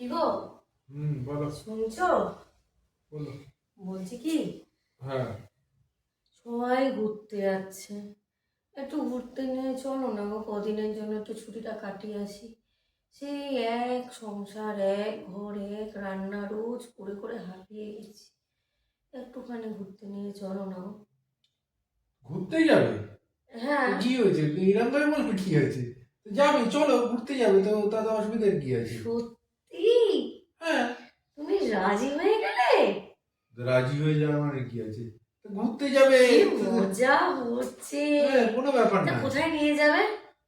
কি গো হুম বলো। শুনছো? বলো। বলছি কি? হ্যাঁ। সবাই ঘুরতে যাচ্ছে। একটু ঘুরতে নিয়ে চলো না গো কদিনের জন্য একটু ছুটিটা কাটিয়ে আসি। সেই এক সংসার এক ঘর এক রান্না রোজ করে করে হাঁপিয়ে গেছি। একটুখানি ঘুরতে নিয়ে চলো না। ঘুরতে যাবে? হ্যাঁ। কি হয়েছে? এরকম ভাবে বলবে কি হয়েছে? যাবে চলো ঘুরতে যাবে তো তাতে অসুবিধার কি আছে? সত্যি রাজি হয়ে গেলে? রাজি হয়ে যাওয়া মানে কি আছে? ঘুরতে যাবে। মজা হচ্ছে। কোনো ব্যাপার না। কোথায় নিয়ে যাবে?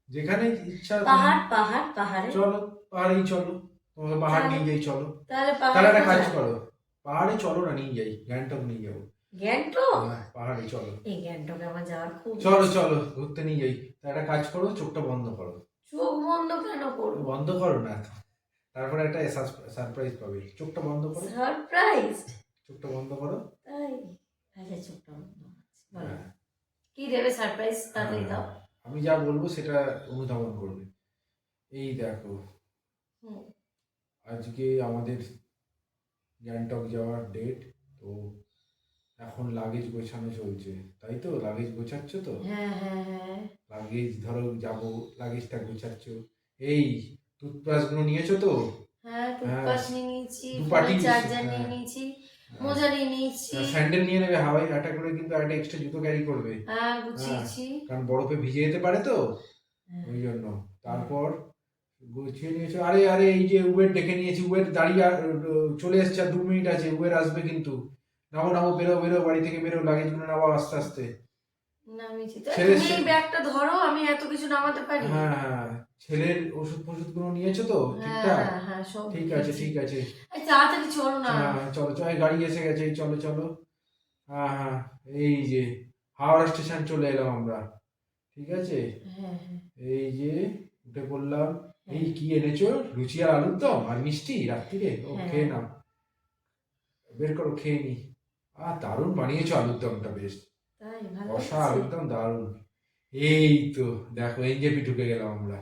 যেখানে ইচ্ছা পাহাড় পাহাড় পাহাড়ে? চলো পাহাড়েই চলো। তোমাকে পাহাড় নিয়ে যাই চলো। তাহলে তাহলে একটা কাজ করো। পাহাড়ে চলো না নিয়ে যাই। গ্যাংটক নিয়ে যাব। গ্যাংটক? হ্যাঁ, পাহাড়ে চলো। এই গ্যাংটকে আমার যাওয়ার খুব চলো চলো ঘুরতে নিয়ে যাই। একটা কাজ করো চোখটা বন্ধ করো। চোখ বন্ধ কেন করব? বন্ধ করো না। তারপরে একটা সারপ্রাইজ পাবে। চোখটা বন্ধ করো। সারপ্রাইজ চোখটা বন্ধ করো। তাই? আচ্ছা চোখটা বন্ধ। বলো। হ্যাঁ। কি দেবে সারপ্রাইজ তাড়াতাড়ি দাও। আমি যা বলব সেটা অনুধাবন করবে। এই দেখো। আজকে আমাদের গ্যাংটক যাওয়ার ডেট তো এখন লাগেজ গোছানো চলছে। তাই তো? লাগেজ গোছাচ্ছ তো? হ্যাঁ হ্যাঁ হ্যাঁ। লাগেজ ধরো যাব লাগেজটা গোছাচ্ছ। এই টুথব্রাশগুলো নিয়েছো তো? হ্যাঁ টুথব্রাশ নিয়ে নিয়েছি চার্জার নিয়ে হ্যাঁ। নিয়েছি মোজা নিয়ে নিয়েছি। স্যান্ডেল নিয়ে নেবে হাওয়াই করে কিন্তু একটা এক্সট্রা জুতো ক্যারি করবে। হ্যাঁ গুছিয়েছি। কারণ বরফে ভিজে যেতে পারে তো হ্যাঁ। ওই জন্য। তারপর গুছিয়ে নিয়েছো আরে আরে এই যে উবের ডেকে নিয়েছি উবের দাঁড়িয়ে চলে এসছে আর দু মিনিট আছে উবের আসবে কিন্তু। নামো নামো বেরো বেরো বাড়ি থেকে বেরো লাগেজগুলো নামো আস্তে আস্তে। নামিয়েছি তো ছেড়ে- তুমি এই ব্যাগটা ধরো আমি এত কিছু নামাতে পারি। হ্যাঁ হ্যাঁ। ছেলের ওষুধ ফষুধগুলো নিয়েছো তো? হ্যাঁ ঠিকঠাক? হ্যাঁ হ্যাঁ সব ঠিক আছে ঠিক আছে। এই তাড়াতাড়ি চলো না। হ্যাঁ চলো চলো। এই গাড়ি এসে গেছে এই চলো চলো। হ্যাঁ হ্যাঁ এই যে হাওড়া স্টেশন চলে এলাম আমরা। ঠিক আছে? হ্যাঁ হ্যাঁ। এই যে উঠে পড়লাম। এই কি এনেছো? লুচি আর আলুর দম আর মিষ্টি রাত্রিরে? ও হ্যাঁ। খেয়ে নাও। বের করো খেয়ে নি। আর দারুণ বানিয়েছো আলুর দমটা বেশ। তাই ভালো কষা লাগছে? দারুণ। এই তো দেখো এনজেপি ঢুকে গেলাম আমরা।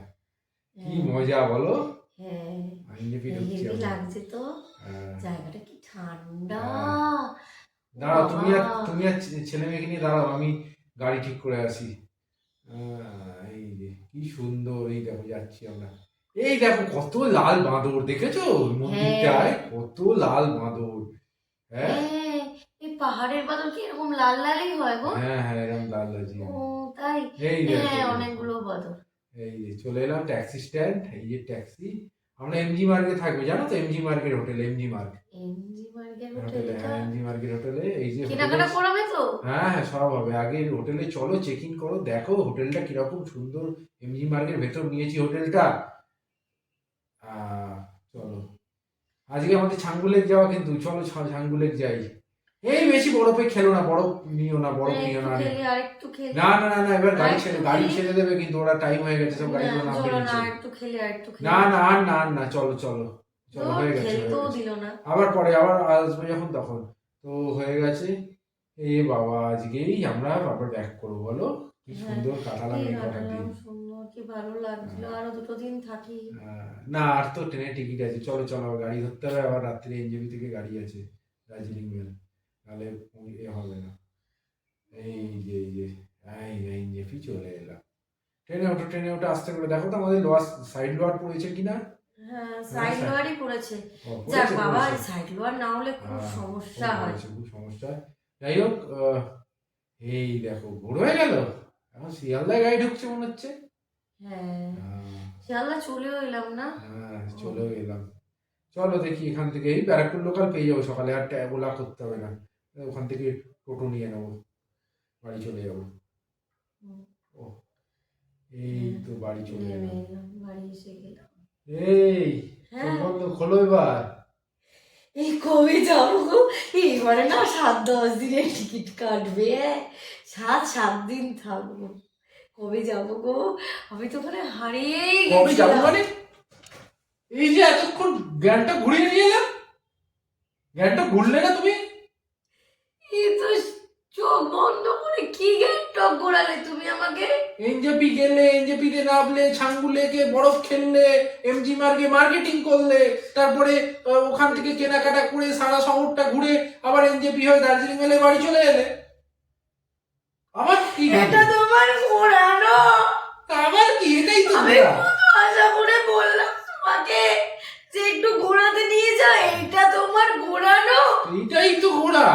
কি হ্যাঁ, মজা বলো? হ্যাঁ। এনজেপি ঢুকছি লাগছে তো। হ্যাঁ। জায়গাটা কি ঠান্ডা। দাঁড়াও তুমি আর তুমি আর ছেলে মেয়েকে নিয়ে দাঁড়াও আমি গাড়ি ঠিক করে আসি। এই যে কি সুন্দর এই দেখো যাচ্ছি আমরা। এই দেখো কত লাল বাঁদর দেখেছ? মন্দিরটায় কত লাল বাঁদর। হ্যাঁ। পাহাড়ের বাদল কি এরকম লাল লালই হয় গো? হ্যাঁ হ্যাঁ এরকম লাল লাল জি। ও তাই? হ্যাঁ অনেকগুলো বাদল। এই যে চলে এলাম ট্যাক্সি স্ট্যান্ড। এই যে ট্যাক্সি। আমরা এমজি মার্গে থাকব জানো তো M G মার্গের hotel M G Marg M G মার্গের হোটেলে হোটেলটা হ্যাঁ এমজি মার্গের হোটেলে এই যে কেনাকাটা করাবে তো? হ্যাঁ হ্যাঁ সব হবে। আগে হোটেলে চলো চেক ইন করো দেখো হোটেলটা কীরকম সুন্দর এমজি মার্কের ভেতর নিয়েছি হোটেলটা। চলো। আজকে আমাদের ছাঙ্গুলেক যাওয়া কিন্তু চলো ছাঙ্গুলেক যাই। এই বেশি বরফে খেলো না বরফ নিও না বরফ নিও না না না না না এবার গাড়ি ছেড়ে গাড়ি ছেড়ে দেবে কিন্তু ওরা টাইম হয়ে গেছে সব গাড়িগুলো না, না না না আর না না চলো চলো চলো হয়ে গেছে হয়ে আবার পরে আবার আসবে যখন তখন। তো হয়ে গেছে। এ বাবা আজকেই আমরা আবার ব্যাক করব বলো? কি হ্যাঁ, সুন্দর কাটালাম কি এই কটা দিন। কি ভালো লাগছিল। হ্যাঁ। আরও দুটো দিন থাকি। না আর তো ট্রেনের টিকিট আছে। চলো চলো গাড়ি ধরতে হবে আবার রাত্রে এনজেপি থেকে গাড়ি আছে দার্জিলিং মেল। নাহলে এ হবে না। এই যে এই যে এই এনজেপি চলে এলাম। ট্রেনে ওঠো ট্রেনে ওঠে আসতে করে। দেখো তো আমাদের লোয়ার সাইড লোয়ার পড়েছে কিনা? হ্যাঁ সাইড হ্যাঁ। লোয়ারই পড়েছে। যাক বাবা সাইড লোয়ার না হলে খুব হ্যাঁ, সমস্যা হয়। খুব সমস্যা যাই হোক এই দেখো ভোর হয়ে গেল। এখন শিয়ালদায় গাড়ি ঢুকছে মনে হচ্ছে। হ্যাঁ শিয়ালদা চলেও এলাম না। হ্যাঁ চলেও গেলাম চলো দেখি এখান থেকে এই ব্যারাকপুর লোকাল পেয়ে যাব সকালে। আর ওলা করতে হবে না। ওখান থেকে টোটো নিয়ে নেব বাড়ি চলে যাব। ও এই তো বাড়ি চলে এলাম। বাড়ি এসে গেলাম। এই হ্যাঁ। বন্ধ খোলো এবার। এই কবে যাব গো? এইবারে না সাত দশ দিনের টিকিট কাটবে। সাত সাত দিন থাকব। কবে যাব গো? আমি তো ওখানে হারিয়েই কবে যাব মানে? এই যে এতক্ষণ জ্ঞানটা ঘুরিয়ে নিয়ে এলাম। জ্ঞানটা ঘুরলে না তুমি এই তো চোখ বন্ধ করে কি গ্যাংটক ঘোরালে তুমি আমাকে এনজেপি গেলে এনজেপিতে নামলে ছাঙ্গুলেকে বরফ খেললে এমজি মার্গে মার্কেটিং করলে তারপরে ওখান থেকে কেনাকাটা করে সারা শহরটা ঘুরে আবার এনজেপি হয়ে দার্জিলিং মেলে বাড়ি চলে এলে। আবার কি এটা তোমার ঘোরানো। আবার কি? এটাই তো আমি আশা করে বললাম তোমাকে যে একটু ঘোরাতে নিয়ে যাও এটা তোমার ঘোরানো। এইটাই তো ঘোরা।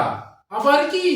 আবার কি?